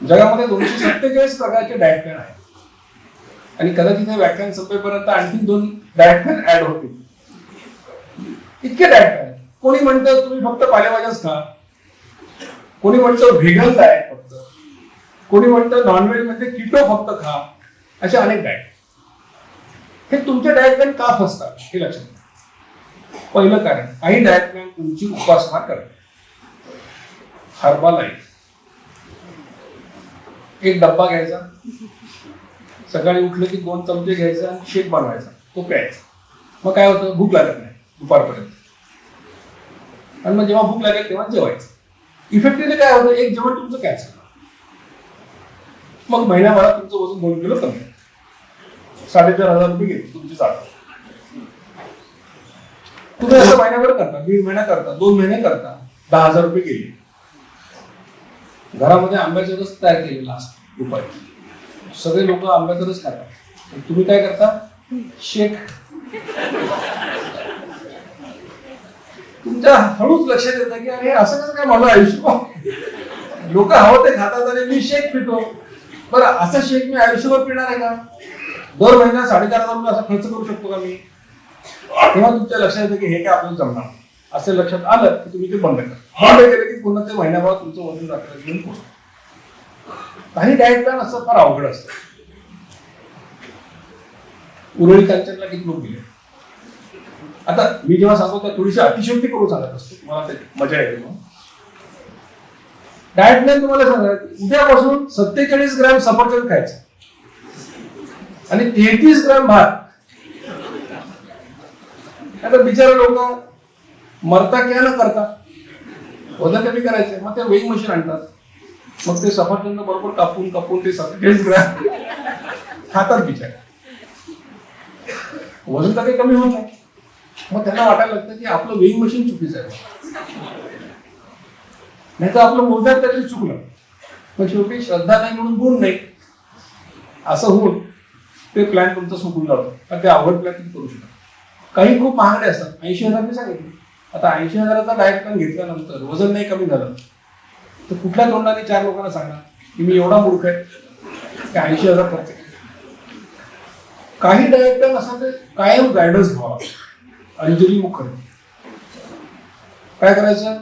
जगामध्ये दोनशे सत्तेचाळीस प्रकारचे डायट प्लॅन आहेत. आणि कदाचित हे व्याख्यान संपेपर्यंत आणखी दोन डायट प्लॅन ऍड होतील. इतके डायट प्लॅन कोणी म्हणतं तुम्ही फक्त पालेभाज्याच खा. कोणी म्हणतं व्हेगन डायट फक्त. कोणी म्हणतं नॉनव्हेजमध्ये किटो फक्त खा. असे अनेक डायट हे तुमचे डायट प्लॅन का फसतात हे लक्षात घ्या. पहिलं कारण काही डायट प्लॅन तुमची उपासना करतात हर्बालाईफ एक डब्बा घ्यायचा. सकाळी उठलं की दोन चमचे घ्यायचा आणि शेक बनवायचा. तो प्यायचा. मग काय होतं? भूक लागत नाही दुपारपर्यंत. आणि मग जेव्हा भूक लागेल तेव्हा जेवायचं. इफेक्टिव्हली काय होतं? एक जेवण तुमचं कॅन्सल मग महिन्याभरात तुमचं वजन दोन किलो कमी साडेचार हजार रुपये घेतले तुमची चालू तुम्ही असं महिन्याभर करता दीड महिना करता दोन महिने करता दहा हजार रुपये गेले. घरामध्ये आंब्याचा रस तयार केलेला असतो दुपारी. सगळे लोक आंब्याचा रस खातात तुम्ही काय करता? शेक. तुमच्या हळूच लक्षात येतं की अरे असं कसं काय माझं आयुष्य लोक हवं ते खातात आणि मी शेक पितो. बरं असा शेक मी आयुष्यभर पिणार आहे का? दर महिना साडेचार हजार रुपये असा खर्च करू शकतो का मी? तेव्हा तुमच्या लक्षात येतं की हे काय आपल्याला जमणार असं लक्षात आलं की तुम्ही ते बंद करा. बंद केलं की पुन्हा ते महिन्याभरात तुमचं वजन राखलं घेऊन काही डाएट प्लॅन असं फार अवघड असतं. उरळी कल्चरला किती लोक गेले? आता मी जेव्हा सांगतो त्या थोडीशी अतिशयोक्ती करून सांगत असतो. तुम्हाला ते मजा येते मग. डाएट प्लॅन तुम्हाला सांगा उद्यापासून सत्तेचाळीस ग्रॅम सफरचंद खायचं. आणि तेहतीस ग्रॅम भात. आता बिचारा लोक मरता क्या न करता? वजन कमी करायचंय. मग ते वेईंग मशीन आणतात. मग ते सफरचंद बरोबर कापून कापून ते सत्तेचाळीस ग्रॅम खातात बिचार. वजन तर काही कमी होत नाही. मग त्यांना वाटायला लागतं की आपलं वेईंग मशीन चुकीचं आहे. नाही तर आपलं मोजण्यात तरी चुकलं. पण शेवटी श्रद्धा नाही म्हणून गुण नाही. असं होऊन ते प्लॅन तुमचं सुकून जातं. पण ते आवड प्लॅन तुम्ही करू शकता. काही खूप महागडे असतात. ऐंशी हजार मी सांगितले. आता ऐंशी हजाराचा डायट प्लॅन घेतल्यानंतर वजन नाही कमी झालं. तर कुठल्या तोंडाने चार लोकांना सांगा की मी एवढा मूर्ख आहे? की ऐंशी हजार खर्च काही डायट प्लॅन असा ते कायम गायडन्स घ्यावा. अंजली मुखर्जी. काय करायचं?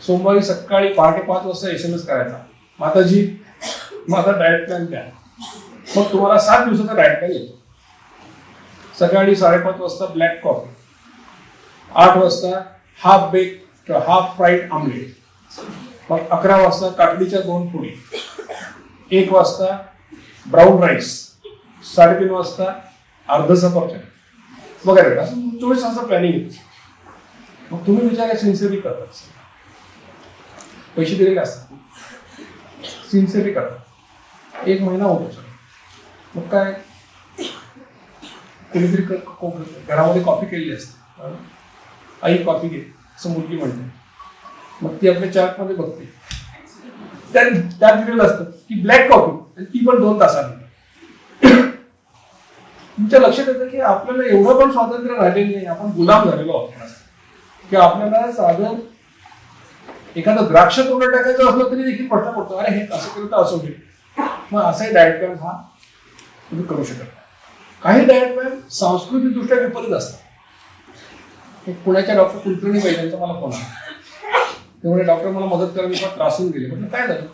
सोमवारी सकाळी पहाटे पाच वाजता एस एम एस करायचा. माताजी माझा डायट प्लॅन द्या मग तुम्हाला सात दिवसाचा डायट प्लॅन येतो. सकाळी साडेपाच वाजता ब्लॅक कॉफी आठ वाजता half bake half fried omelette मग अकरा वाजता काकडीच्या दोन पोळी एक वाजता ब्राऊन राईस साडेतीन वाजता अर्ध सफरचंद. वगैरे असं चोवीस असं प्लॅनिंग येते मग तुम्ही विचार सिन्सिअरली करतात पैसे दिलेले असतात. सिन्सिअरली करतात एक महिना होतो सर. मग काय? कोणीतरी घरामध्ये कॉफी केलेली असते. आई कॉफी घे असं मुलगी म्हणते. मग ती आपल्या चार्टमध्ये बघते. त्यात त्यात दिलेलं असतं की ब्लॅक कॉफी आणि ती पण दोन तासांनी. तुमच्या लक्षात येतं की आपल्याला एवढं पण स्वातंत्र्य राहिलेलं नाही आपण गुलाम झालेलो आहोत. की आपल्याला साधं एखादं द्राक्ष तोंड टाकायचं असलं तरी देखील प्रश्न पडतो अरे हे असं केलं तर असं होईल. मग असाही डायट प्लॅन हा तुम्ही करू शकत नाही. काही डायट प्लॅन सांस्कृतिकदृष्ट्या विपरीत असतात. पुण्याच्या डॉक्टर कुलकर्णी वैद्यांचा मला फोन आला. त्यामुळे डॉक्टर मला मदत करायला मी फार त्रासून गेले. म्हटलं काय झालं?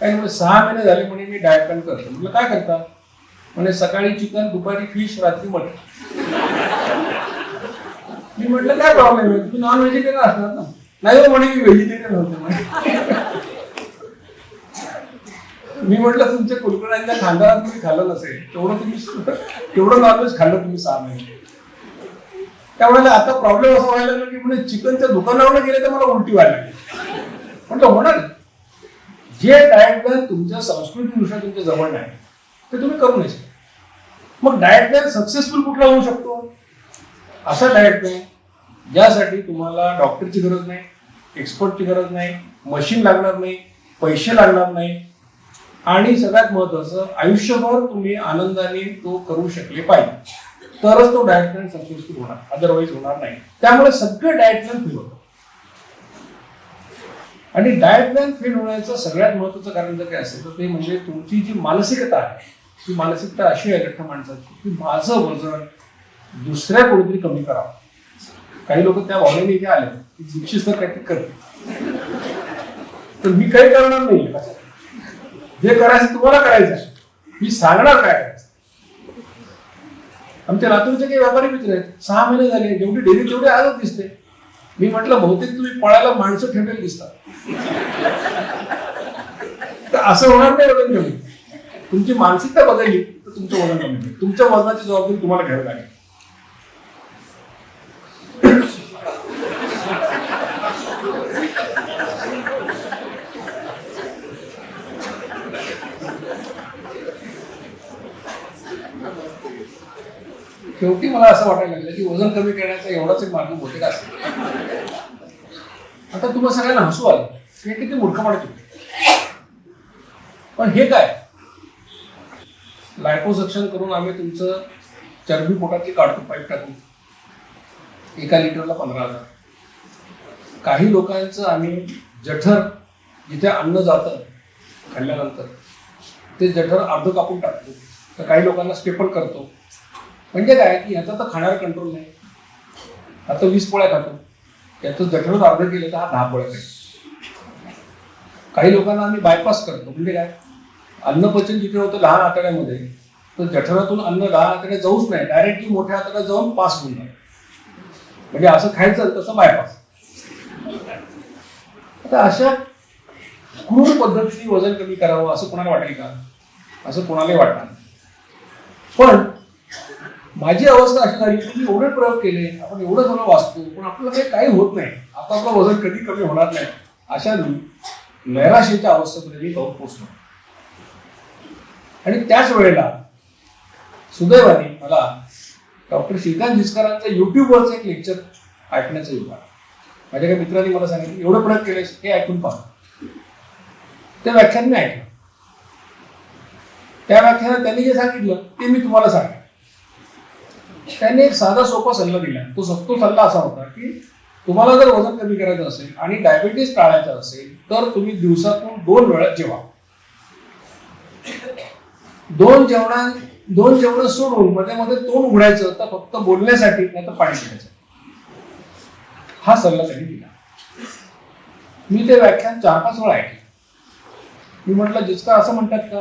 काय म्हणजे सहा महिने झाले म्हणे मी डायट प्लॅन करतो. म्हटलं काय करता? म्हणे सकाळी चिकन दुपारी फिश रात्री मटन मी म्हटलं काय प्रॉब्लेम आहे? तुम्ही नॉन व्हेजिटेरियन असणार ना. नाही हो, म्हणे मी व्हेजिटेरियन होते. म्हणे मी म्हटलं तुमच्या कुलकर्ण्यांच्या खानदारात तुम्ही खाल्लं नसेल. तेवढं तुम्ही तेवढं नॉनव्हेज खाल्लं तुम्ही सहा महिने. त्यावेळेला आता प्रॉब्लेम असा व्हायला लागला की म्हणजे चिकनच्या दुकानावर गेले तर मला उलटी व्हायला पण तो होणार. जे डाएट प्लॅन तुमच्या संस्कृतीनुसार तुमच्या जवळ नाही ते तुम्ही करू नाही मग डाएट प्लॅन सक्सेसफुल कुठला होऊ शकतो? असा डाएट प्लॅन ज्यासाठी तुम्हाला डॉक्टरची गरज नाही एक्सपर्टची गरज नाही मशीन लागणार नाही पैसे लागणार नाही आणि सगळ्यात महत्वाचं आयुष्यभर तुम्ही आनंदाने तो करू शकले पाहिजे. तरच तो डायट प्लॅन सक्सेसफुल होणार. अदरवाईज होणार नाही. त्यामुळे सगळं डायट प्लॅन फेल होतं. आणि डायट प्लॅन फेल होण्याचं सगळ्यात महत्वाचं कारण जर काय असेल तर ते म्हणजे तुमची जी मानसिकता आहे ती मानसिकता अशी आहे लठ्ठ माणसाची की माझं वजन दुसऱ्या कोणीतरी कमी करावं. काही लोक त्या भावनेने इथे आले की दीक्षित सर काहीतरी करते तर मी काही करणार नाही जे करायचं तुम्हाला करायचं मी सांगणार काय करायचं? आमच्या लातूरचे काही व्यापारी मित्र आहेत. सहा महिने झाले जेवढी डेली तेवढी आजच दिसते. मी म्हटलं बहुतेक तुम्ही पळायला माणसं ठेवलेली दिसतात. तर असं होणार नाही वजन कमी. तुमची मानसिकता बदलली तर तुमचं वजन कमी तुमच्या वजनाची जबाबदारी तुम्हाला घ्यावी लागेल. शेवटी मला असं वाटायला लागलं की वजन कमी करण्याचा एवढाच एक मार्ग बहुतेक असेल आता तुम्हाला सगळ्यांना हसू आलं. हे किती मूर्खपणे चुकले पण हे काय? लायपोसक्शन करून आम्ही तुमचं चरबी पोटातली काढतो पाईप टाकून. एका लिटरला पंधरा हजार. काही लोकांचं आम्ही जठर जिथे अन्न जातं खाल्ल्यानंतर ते जठर अर्ध कापून टाकतो. तर काही लोकांना स्टेपल करतो. म्हणजे काय की याचा तर खाण्यावर कंट्रोल नाही. आता वीस पोळ्या खातो. याचं जठरच अर्ध केलं तर हा दहा पोळ्या खातो काही लोकांना आम्ही बायपास करतो. म्हणजे काय? अन्नपचन जिथे होतं लहान आतड्यामध्ये तर जठरातून अन्न लहान आतड्यात जाऊच नाही. डायरेक्टली मोठ्या आतड्यात जाऊन पास होऊन म्हणजे असं खायचं तसं बायपास आता अशा क्रूर पद्धतीने वजन कमी करावं असं कोणाला वाटेल का? असं कोणालाही वाटणार पण माझी अवस्था अशी झाली की मी एवढे प्रयोग केले आपण एवढं सगळं वाचतो पण आपल्याला काही काही होत नाही. आता आपलं वजन कधी कमी होणार नाही अशा नैराशेच्या अवस्थेमध्ये मी जाऊन पोचलो आणि त्याच वेळेला सुदैवाने मला डॉक्टर श्रीकांत जिस्करांचं युट्यूबवरचं एक लेक्चर ऐकण्याचा योग आला माझ्या काही मित्रांनी मला सांगितलं एवढं प्रयोग केले हे ऐकून पहा. ते व्याख्यान मी ऐकलं. त्या व्याख्यानात त्यांनी जे सांगितलं ते मी तुम्हाला सांगेन. त्यांनी एक साधा सोपा सल्ला दिला. तो सक्तो तो सल्ला असा होता की तुम्हाला जर वजन कमी करायचं असेल आणि डायबिटीस टाळायचं असेल तर तुम्ही दिवसातून दोन वेळा जेवा. दोन जेवणा दोन जेवण सोडून मध्ये मध्ये तोंड उघडायचं तर फक्त बोलण्यासाठी नाही तर पाणी पिण्याचं. हा सल्ला त्यांनी दिला. मी ते व्याख्यान चार पाच वेळा ऐकले. मी म्हटलं जिचका असं म्हणतात का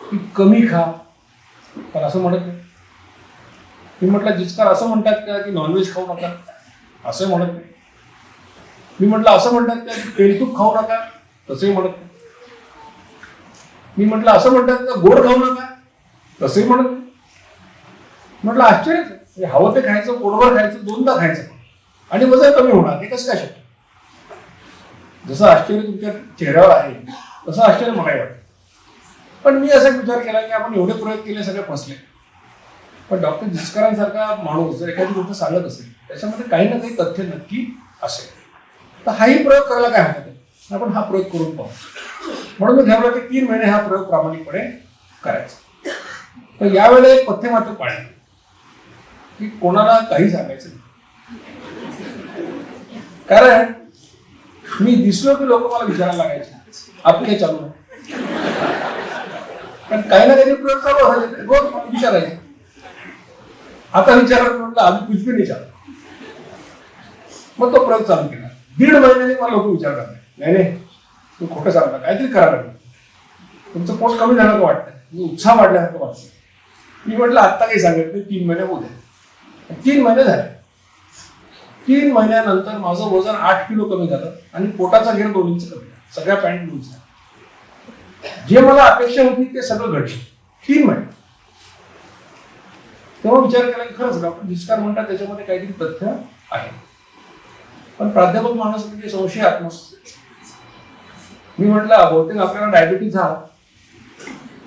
की कमी खा. पण असं म्हणत नाही. मी म्हटलं जिचकार असं म्हणतात का की नॉनव्हेज खाऊ नका? असं म्हणत. नाही मी म्हटलं असं म्हणतात का की तेलतूप खाऊ नका? तसंही म्हणत. मी म्हटलं असं म्हणतात का गोड खाऊ नका? तसंही म्हणत. म्हटलं आश्चर्य हवं ते खायचं पोटभर खायचं दोनदा खायचं. आणि वजन कमी होणार हे कसं काय शक्य? जसं आश्चर्य तुमच्या चेहऱ्यावर आहे तसं आश्चर्य मला वाटतं. पण मी असा विचार केला की आपण एवढे प्रयोग केले सगळे फसले. पण डॉक्टर जिस्करांसारखा माणूस जर एखादी गोष्ट सांगत असेल त्याच्यामध्ये काही ना काही तथ्य नक्की असेल. तर हाही प्रयोग करायला काय हरकत आहे? आपण हा प्रयोग करून पाहू. म्हणून मी ठरवलं की तीन महिने हा प्रयोग प्रामाणिकपणे करायचा. तर यावेळेला एक पथ्य मात्र पाळलं. की कोणाला काही सांगायचं नाही. कारण मी दिसलो की लोक मला विचारायला लागायचे. आपण काय चालू नाही पण काही ना काही प्रयोग चालू असायचे. रोज विचारायचे. आता विचारायला म्हटलं आम्ही कुछ भी नाही चालू मग तो प्रयोग चालू केला. दीड महिन्याने मला लोक विचारत नाही नाही तू खोटं सांगता काहीतरी करा लागलं. तुमचं पोट कमी झालं का वाटतं उत्साह वाढल्यासारखं वाटतं मी म्हटलं आत्ता काही सांगत नाही तीन महिने उद्या तीन महिने झाले. तीन महिन्यानंतर माझं वजन आठ किलो कमी झालं आणि पोटाचा घेर दोन इंच कमी झाला. सगळ्या पॅन्ट लूज झाल्या. जे मला अपेक्षा होती ते सगळं घडलं. तीन महिने. तेव्हा विचार केला की खरंच डॉक्टर जिस्कार म्हणतात त्याच्यामध्ये काहीतरी तथ्य आहे. पण प्राध्यापक माणूस म्हणजे आत्मस मी म्हटलं बहुतेक आपल्याला डायबिटीज झाला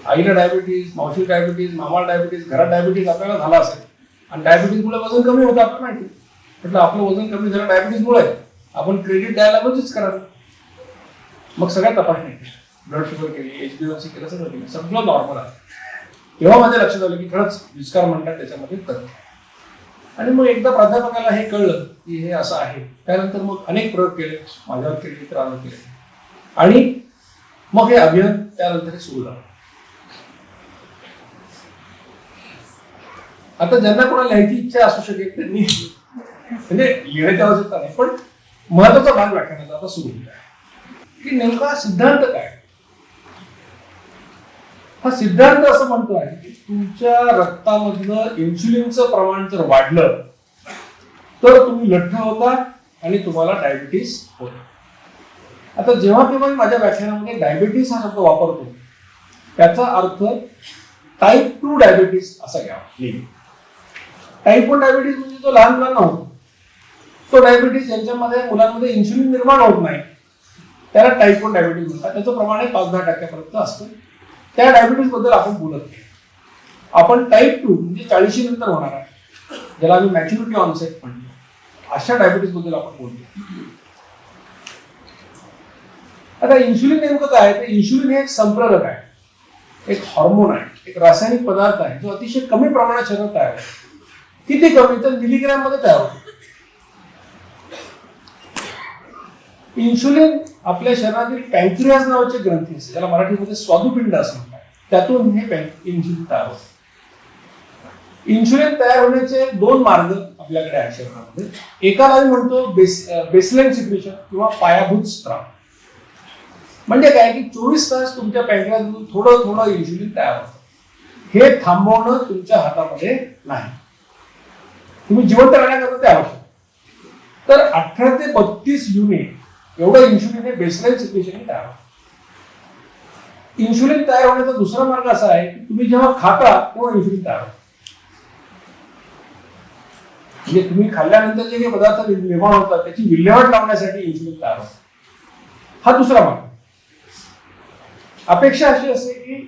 आईला डायबिटीज मावशी डायबिटीज मामाला डायबिटीज घरात डायबिटीज आपल्याला झाला असेल. आणि डायबिटीजमुळे वजन कमी होतं आपल्याला माहिती म्हटलं आपलं वजन कमी झालं डायबिटीजमुळे आपण क्रेडिट द्यायला मध्येच करावं मग सगळ्या तपासणी केल्या ब्लड शुगर केली एच बी सी केलं सगळं केलं. सगळं नॉर्मल आहे. तेव्हा माझ्या लक्षात आलं की खरंच विस्कार म्हणतात त्याच्यामध्ये तथ्य आणि मग एकदा प्राध्यापकाला हे कळलं की हे असं आहे. त्यानंतर मग अनेक प्रयोग केले. माझ्यावर केले इतरांवर केले. आणि मग हे अभियान त्यानंतर सुरू झालं. आता ज्यांना कोणाला लिहायची इच्छा असू शकेल त्यांनी म्हणजे लिहायची आवश्यकता नाही पण महत्त्वाचा भाग व्याख्यानाचा आता सुरू होईल की नेमका सिद्धांत काय? हा सिद्धांत असं म्हणतो आहे की तुमच्या रक्तामधलं इन्सुलिनचं प्रमाण जर वाढलं तर तुम्ही लठ्ठ होता आणि तुम्हाला डायबिटीस होतो. आता जेव्हा केव्हा मी माझ्या व्याख्यानामध्ये डायबिटीस हा शब्द वापरतो त्याचा अर्थ टाईप टू डायबिटीस असा घ्यावा टाईप वन डायबिटीस म्हणजे जो लहान मुलांना होतो तो डायबिटीस ज्यांच्यामध्ये मुलांमध्ये इन्सुलिन निर्माण होत नाही त्याला टाईप वन डायबिटीस म्हणतात. त्याचं प्रमाण आहे पाच दहा टक्क्यापर्यंत असतं. त्या डायबिटीजबद्दल आपण बोलत नाही. आपण टाईप टू म्हणजे चाळीशी नंतर होणार आहे. ज्याला आम्ही मॅच्युरिटी ऑनसेट म्हणतो. अशा डायबिटीजबद्दल आपण बोलतो. आता इन्सुलिन नेमकं काय तर इन्सुलिन हे एक संप्रेरक आहे. एक हॉर्मोन आहे. एक रासायनिक पदार्थ आहे. जो अतिशय कमी प्रमाणात शरीरात तयार होतो. किती कमी? तर मिलीग्रॅममध्ये तयार होतो. इन्सुलिन आपल्या शरीरातील पॅन्क्रियास नावाचे ग्रंथी असते ज्याला मराठीमध्ये स्वादुपिंड असं म्हणतात. त्यातून हे पॅन- तयार होते. इन्शुलिन तयार होण्याचे दोन मार्ग आपल्याकडे आहेत शरीरामध्ये एकाला आम्ही म्हणतो बेस बेसलाईन सिक्रेशन किंवा पायाभूत स्त्राव. म्हणजे काय की चोवीस तास तुमच्या पॅन्क्रियातून थोडं थोडं इन्शुलिन तयार होतं. हे थांबवणं तुमच्या हातामध्ये नाही. तुम्ही जिवंत राहण्याकरता ते आवश्यक. तर अठरा ते बत्तीस युनिट एवढं इन्सुलिन हे बेसलाईन सिच्युएशन तयार होतं. इन्सुलिन तयार होण्याचा दुसरा मार्ग असा आहे की तुम्ही जेव्हा खाता तेव्हा इन्सुलिन तयार होतं. म्हणजे तुम्ही खाल्ल्यानंतर जे काही पदार्थ निर्माण होतात त्याची विल्हेवाट लावण्यासाठी इन्सुलिन तयार होतं. हा दुसरा मार्ग. अपेक्षा अशी असते की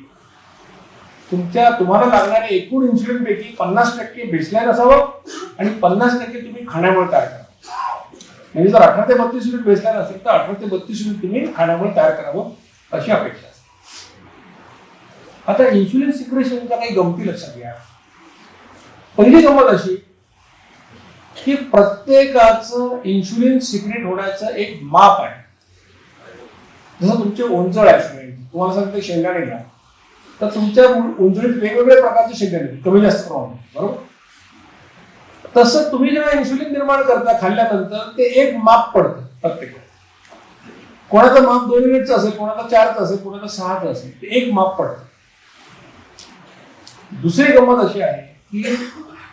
तुमच्या तुम्हाला लागणाऱ्या एकूण इन्सुलिन पैकी पन्नास टक्के बेसलाईन असावं आणि पन्नास टक्के तुम्ही खाण्यामुळे तयार करा म्हणजे जर अठरा ते बत्तीस युनिट बेसलाईन असेल तर अठरा ते बत्तीस युनिट तुम्ही खाण्यामुळे तयार करावं अशी अपेक्षा असते. आता इन्सुलिन सिक्रेशनच्या काही गमती लक्षात घ्या. पहिली गमत अशी की प्रत्येकाचं इन्सुलिन सिक्रेट होण्याचं एक माप आहे. जसं तुमचे ओंजळ आहे तुम्हाला सांगते शेंगाणे घ्या. तर तुमच्या उंजळीत वेगवेगळ्या प्रकारचे शेंगाणे कमी जास्त प्रमाणात बरोबर? तसं तुम्ही जेव्हा इन्सुलिन निर्माण करता खाल्ल्यानंतर ते एक माप पडतं प्रत्येक कोणाचं माप दोन युनिटचं असेल कोणाचं चारचं असेल कोणाचं सहाचं असेल ते एक माप पडतं. दुसरी गंमत अशी आहे की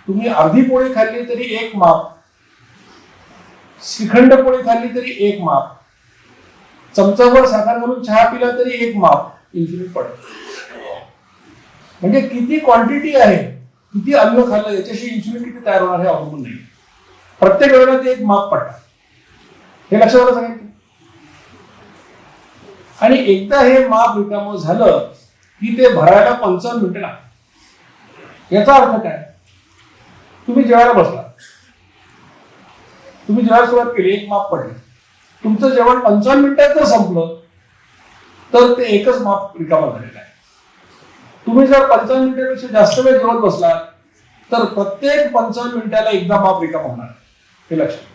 तुम्ही अर्धी पोळी खाल्ली तरी एक माप श्रीखंड पोळी खाल्ली तरी एक माप चमचाभर साखर घालून चहा पिला तरी एक माप इन्सुलिन पडतं. म्हणजे किती क्वांटिटी आहे किती अन्न खाल्लं याच्याशी इन्सुलिन किती तयार होणार हे अवलंबून नाही. प्रत्येक वेळेला ते एक माप पडतात हे लक्षात आलं सांगितलं आणि एकदा हे माप रिकामं झालं की ते भरायला पंचावन्न मिनिटं लागतात. याचा अर्थ काय? तुम्ही जेवायला बसला. तुम्ही जेवायला सुरुवात केली एक माप पडले. तुमचं जेवण पंचावन्न मिनिटात जर संपलं तर ते एकच माप रिकामं झालेलं आहे. तुम्ही जर पंचावन्न मिनिटापेक्षा जास्त वेळ जेवत बसलात तर प्रत्येक पंचावन्न मिनिटाला एकदा माप रिकाम होणार. हे लक्षात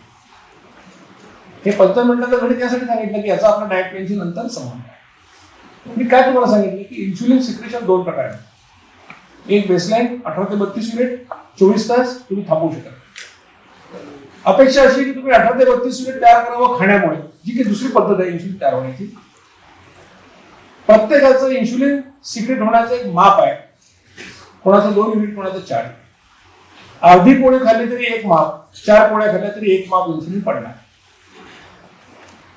हे पंचावन्न मिनिटाचं घडीत यासाठी सांगितलं की याचा आपल्या डायट प्लॅनची नंतर संबंध मी काय तुम्हाला सांगितलं की इन्सुलिन सिक्रेशन दोन प्रकार आहेत. एक बेसलाईन अठरा ते बत्तीस मिनिट चोवीस तास तुम्ही थांबवू शकता. अपेक्षा अशी की तुम्ही अठरा ते बत्तीस मिनिट तयार करावं खाण्यामुळे जी काही दुसरी पद्धत आहे इन्शुलिन तयार होण्याची. प्रत्येकाचं इन्शुलिन सिक्रेट होण्याचं एक माप आहे. कोणाचं दोन युनिट कोणाचं चार. अर्धी पोळी खाल्ली तरी एक माप चार पोळ्या खाल्ल्या तरी एक माप इन्शुलिन पडणार.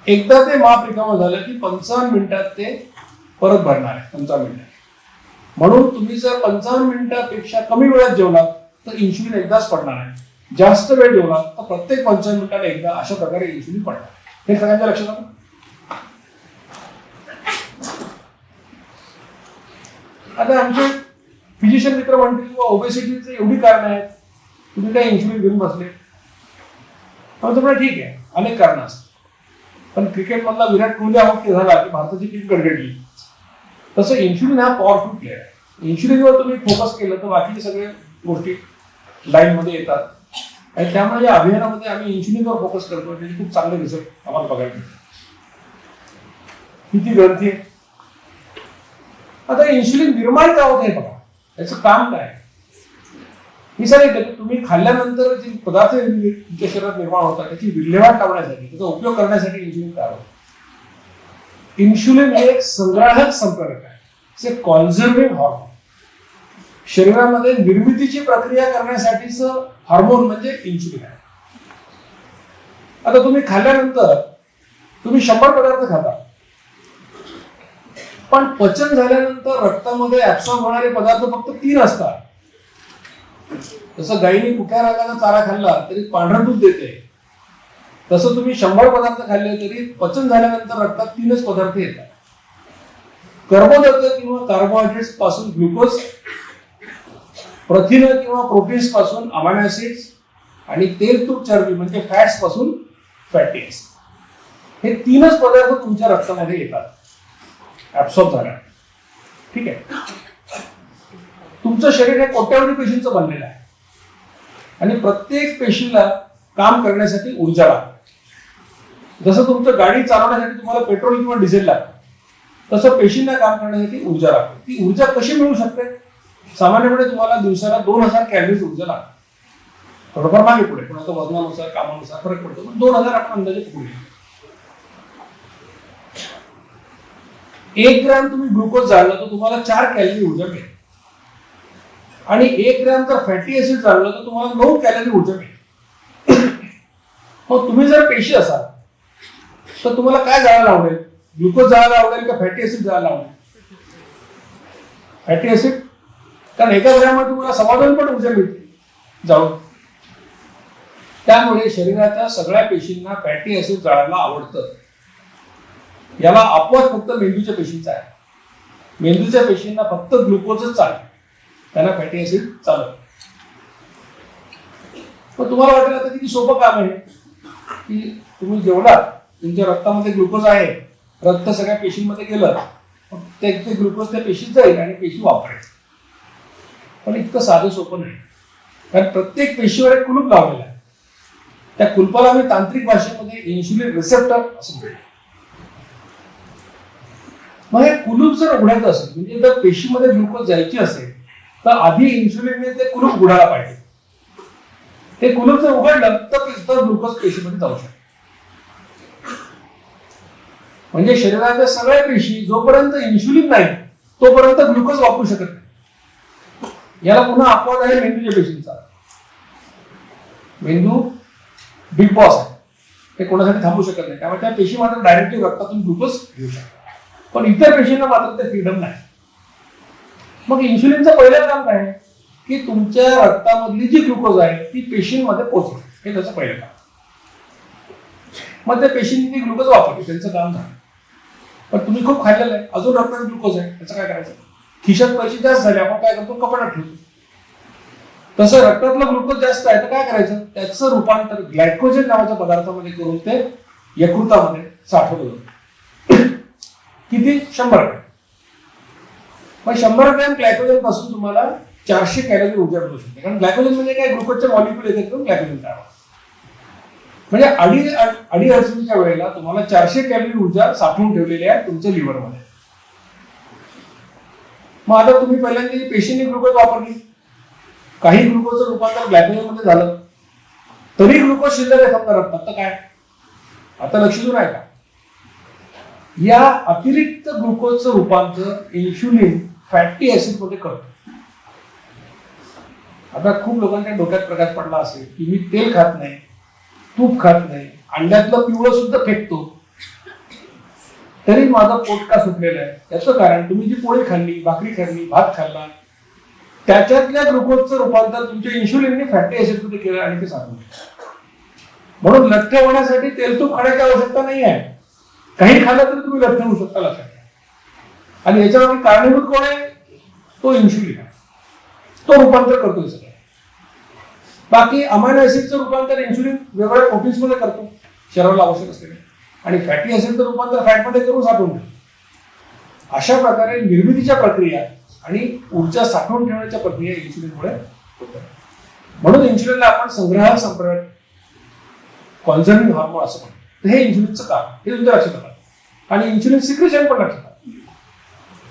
एकदा ते माप रिकामं झालं की पंचावन्न मिनिटात ते परत भरणार आहे पंचावन्न मिनिटात म्हणून तुम्ही जर पंचावन्न मिनिटापेक्षा कमी वेळात जेवलात तर इन्सुलिन एकदाच पडणार आहे. जास्त वेळ जेवलात तर प्रत्येक पंचावन्न मिनिटाला एकदा अशा प्रकारे इन्शुलिन पडणार हे सगळ्यांच्या लक्षात आलं? आता आमचे फिजिशियन मित्र म्हणतील किंवा ओबेसिटीचे एवढी कारण आहेत. तुम्ही काय इन्शुलिन घेऊन बसले. पण तुम्हाला ठीक आहे अनेक कारण असतात. पण क्रिकेटमधला विराट कोहली आउट झाला की भारताची टीम गडगडली. तसं इन्शुलिन हा पॉवरफुल प्लेअर आहे. इन्शुलिनवर तुम्ही फोकस केलं तर बाकीचे सगळे गोष्टी लाईनमध्ये येतात. आणि त्यामुळे या अभियानामध्ये आम्ही इन्शुलिनवर फोकस करतो त्याचे खूप चांगले रिझल्ट आम्हाला बघायला मिळतात किती ग्रंथी आहे. आता इन्शुलिन निर्माण का होत आहे बघा याचं काम काय? मी सांगितलं तुम्ही खाल्ल्यानंतर जे पदार्थ तुमच्या शरीरात निर्माण होतात त्याची विल्हेवाट लावण्यासाठी त्याचा उपयोग करण्यासाठी इन्शुलिन काय होतं इन्शुलिन हे एक संग्राहक संप्रेरक आहे. कॉन्झर्विंग हॉर्मोन शरीरामध्ये निर्मितीची प्रक्रिया करण्यासाठीच हार्मोन म्हणजे इन्शुलिन आहे. आता तुम्ही खाल्ल्यानंतर तुम्ही शंभर पदार्थ खाता. पण पचन झाल्यानंतर रक्तामध्ये ऍब्सॉर्ब होणारे पदार्थ फक्त तीन असतात. जसं गायीने कुठल्या रागाचा चारा खाल्ला तरी पांढरं दूध देते. तसं तुम्ही शंभर पदार्थ खाल्ले तरी पचन झाल्यानंतर रक्तात तीनच पदार्थ येतात. कर्बोदक किंवा कार्बोहायड्रेट्सपासून ग्लुकोज प्रथिन किंवा प्रोटीन्सपासून अमायनो ऍसिड्स आणि तेल तूप चरबी म्हणजे फॅट्सपासून फॅटी ऍसिड हे तीनच पदार्थ तुमच्या रक्तामध्ये येतात. ऍबसॉर्ब झाल्या ठीक आहे. तुमचं शरीर हे कोट्यावधी पेशींचं बनलेलं आहे. आणि प्रत्येक पेशीला काम करण्यासाठी ऊर्जा लागते. जसं तुमचं गाडी चालवण्यासाठी तुम्हाला पेट्रोल किंवा डिझेल लागतं तसं पेशींना काम करण्यासाठी ऊर्जा लागते. ती ऊर्जा कशी मिळू शकते? सामान्यपणे तुम्हाला दिवसाला दोन हजार कॅलरीज ऊर्जा लागते. थोडंफार मागे पुढे पण आता वजनानुसार कामानुसार फरक पडतो पण दोन हजार आपण अंदाजे पुढे एक ग्रॅम तुम्ही ग्लुकोज जाळलं तर तुम्हाला चार कॅलरी ऊर्जा मिळेल. आणि एक ग्रॅम जर फॅटी ऍसिड जाळलं तर तुम्हाला नऊ कॅलरी ऊर्जा मिळेल. मग तुम्ही जर पेशी असाल तर तुम्हाला काय जाळायला आवडेल? ग्लुकोज जाळायला आवडेल का फॅटी ऍसिड जाळायला आवडेल? Fatty acid? कारण एका ग्रॅममध्ये तुम्हाला समाधान पण ऊर्जा मिळते. जाऊन त्यामुळे शरीराच्या सगळ्या पेशींना फॅटी ऍसिड जाळायला आवडतं. याला अपवाद फक्त मेंदूच्या पेशींचा आहे. मेंदूच्या पेशींना फक्त ग्लुकोजच चालेल त्यांना फॅटी ऍसिड चालत. पण तुम्हाला वाटेल आता किती सोपं काम आहे. की तुम्ही जेवढा तुमच्या रक्तामध्ये ग्लुकोज आहे. रक्त सगळ्या पेशींमध्ये गेलं मग ते ते ग्लुकोज त्या पेशीत जाईल आणि पेशी वापरेल पण इतकं साधं सोपं नाही. कारण प्रत्येक पेशीवर एक कुलूप लावलेला आहे. त्या कुलपाला आम्ही तांत्रिक भाषेमध्ये इन्शुलिन रिसेप्टर असं म्हणतो. मग हे कुलूप जर उघडायचं असेल म्हणजे जर पेशीमध्ये ग्लुकोज जायची असेल तर आधी इन्सुलिनने ते कुलूप उघडायला पाहिजे. ते कुलूप जर उघडलं तर ग्लुकोज पेशीमध्ये जाऊ शकतो. म्हणजे शरीराच्या सगळ्या पेशी जोपर्यंत इन्सुलिन नाही तोपर्यंत ग्लुकोज वापरू शकत नाही. याला पुन्हा अपवाद आहे मेंदूच्या पेशींचा. मेंदू बिग बॉस आहे. ते कोणासाठी थांबू शकत नाही. त्यामुळे त्या पेशी मात्र डायरेक्टली रक्तातून ग्लुकोज घेऊ शकतात. पण इतर पेशींना मात्र ते फ्रीडम नाही. मग इन्शुलिनचं पहिलं काम काय आहे? की तुमच्या रक्तामधली जी ग्लुकोज आहे ती पेशींमध्ये पोहोचते हे त्याचं पहिलं काम. मग त्या पेशींनी ग्लुकोज वापरली. त्यांचं काम झालं. पण तुम्ही खूप खाल्लेलं आहे. अजून रक्तात ग्लुकोज आहे. त्याचं काय करायचं? खिशात पैसे जास्त झाले. आपण काय करतो? कपड्यात ठेवतो. तसं रक्तातलं ग्लुकोज जास्त आहे तर काय करायचं? त्याचं रूपांतर ग्लायकोजेन नावाच्या पदार्थामध्ये करून ते यकृतामध्ये साठवलं जातं. किती? शंभर ग्रॅम मग शंभर ग्रॅम ग्लायकोजनपासून तुम्हाला चारशे कॅलरी ऊर्जा मिळू शकते. कारण ग्लायकोजन म्हणजे काय? ग्लुकोजचे मॉलिक्युल येतात करून ग्लायकोजन तयार म्हणजे अडी अडी अडचणीच्या वेळेला तुम्हाला चारशे कॅलरी ऊर्जा साठवून ठेवलेली आहे तुमच्या लिव्हरमध्ये मग आता तुम्ही पहिल्यांदा जी पेशीने ग्लुकोज वापरली काही ग्लुकोजचं रूपांतर ग्लायकोजनमध्ये झालं. तरी ग्लुकोज शिल्लक आहे फक्त रक्तात तर काय? आता लक्ष देऊन आहे का या अतिरिक्त ग्लुकोजचं रूपांतर इन्शुलिन फॅटी ऍसिडमध्ये करतो. आता खूप लोकांच्या डोक्यात प्रकाश पडला असेल की मी तेल खात नाही तूप खात नाही अंड्यातलं पिवळं सुद्धा फेकतो. तरी माझा पोट का सुटलेलं आहे? याचं कारण तुम्ही जी पोळी खाल्ली भाकरी खाल्ली भात खाल्ला त्याच्यातल्या ग्लुकोजचं रूपांतर तुमच्या इन्शुलिनने फॅटी ऍसिडमध्ये केलं आणि ते सांगू म्हणून लठ्ठ होण्यासाठी तेल तूप खाण्याची आवश्यकता नाही आहे. काही खाल्लं तरी तुम्ही लठ्ठ होऊ शकता लक्षात घ्या. आणि याच्यावर कारणीभूत कोण आहे? तो इन्शुलिन आहे. तो रूपांतर करतोय सगळं. बाकी अमायनो ऍसिडचं रूपांतर इन्शुलिन वेगवेगळ्या प्रोटीन्समध्ये करतो. शरीराला आवश्यक असलेले आणि फॅटी ऍसिडचं रूपांतर फॅटमध्ये करून साठवून ठेवतो. अशा प्रकारे निर्मितीच्या प्रक्रिया आणि ऊर्जा साठवून ठेवण्याच्या प्रक्रिया इन्शुलिनमुळे होतात. म्हणून इन्शुलिनला आपण संग्रह संप्रेरक कॉन्झर्निंग हार्मोन असं म्हणतो. हे इन्शुलिनचं काम हे तुमच्या लक्षात आलं आणि इन्सुलिन सिक्रेशन पण लक्षात आलं.